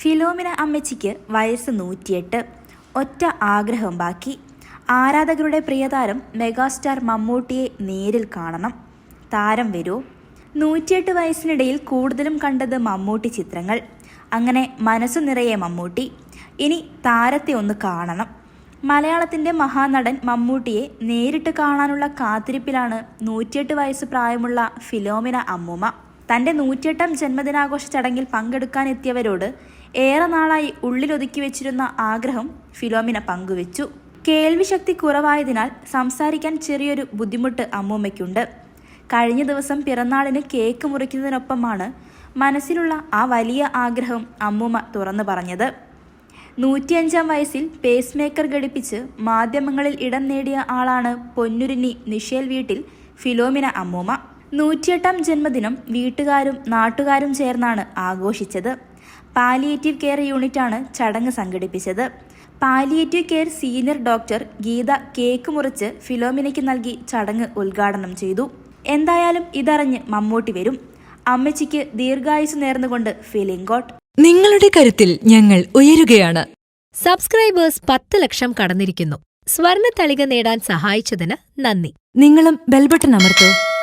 Philomena അമ്മച്ചിക്ക് വയസ്സ് നൂറ്റിയെട്ട്. ഒറ്റ ആഗ്രഹം ബാക്കി. ആരാധകരുടെ പ്രിയതാരം മെഗാസ്റ്റാർ മമ്മൂട്ടിയെ നേരിൽ കാണണം. താരം വരൂ. നൂറ്റിയെട്ട് വയസ്സിനിടയിൽ കൂടുതലും കണ്ടത് മമ്മൂട്ടി ചിത്രങ്ങൾ. അങ്ങനെ മനസ്സു നിറയെ മമ്മൂട്ടി. ഇനി താരത്തെ ഒന്ന് കാണണം. മലയാളത്തിന്റെ മഹാനടൻ മമ്മൂട്ടിയെ നേരിട്ട് കാണാനുള്ള കാത്തിരിപ്പിലാണ് നൂറ്റിയെട്ട് വയസ്സ് പ്രായമുള്ള ഫിലോമിന അമ്മൂമ്മ. തന്റെ നൂറ്റിയെട്ടാം ജന്മദിനാഘോഷ ചടങ്ങിൽ പങ്കെടുക്കാനെത്തിയവരോട് ഏറെ നാളായി ഉള്ളിലൊതുക്കി വെച്ചിരുന്ന ആഗ്രഹം ഫിലോമിന പങ്കുവെച്ചു. കേൾവിശക്തി കുറവായതിനാൽ സംസാരിക്കാൻ ചെറിയൊരു ബുദ്ധിമുട്ട് അമ്മൂമ്മയ്ക്കുണ്ട്. കഴിഞ്ഞ ദിവസം പിറന്നാളിന് കേക്ക് മുറിക്കുന്നതിനൊപ്പമാണ് മനസ്സിലുള്ള ആ വലിയ ആഗ്രഹം അമ്മൂമ്മ തുറന്നു പറഞ്ഞത്. നൂറ്റിയഞ്ചാം വയസ്സിൽ പേസ് മേക്കർ ഘടിപ്പിച്ച് മാധ്യമങ്ങളിൽ ഇടം നേടിയ ആളാണ് പൊന്നുരുന്നി നിഷേൽ വീട്ടിൽ ഫിലോമിന അമ്മൂമ്മ. നൂറ്റിയെട്ടാം ജന്മദിനം വീട്ടുകാരും നാട്ടുകാരും ചേർന്നാണ് ആഘോഷിച്ചത്. പാലിയേറ്റീവ് കെയർ യൂണിറ്റാണ് ചടങ്ങ് സംഘടിപ്പിച്ചത്. Palliative care senior doctor Geetha cake മുറിച്ച് ഫിലോമിനയ്ക്ക് നൽകി ചടങ്ങ് ഉദ്ഘാടനം ചെയ്തു. എന്തായാലും ഇതറിഞ്ഞ് മമ്മൂട്ടി വരും. അമ്മച്ചിക്ക് ദീർഘായുസ് നേർന്നുകൊണ്ട് ഫീലിംഗ് ഗോട്ട് നിങ്ങളുടെ കരുത്തിൽ ഞങ്ങൾ ഉയരുകയാണ്. സബ്സ്ക്രൈബേഴ്സ് പത്ത് ലക്ഷം കടന്നിരിക്കുന്നു. സ്വർണ തളിക നേടാൻ സഹായിച്ചതിന് നന്ദി. നിങ്ങളും ബെൽബട്ടൺ അമർത്തോ.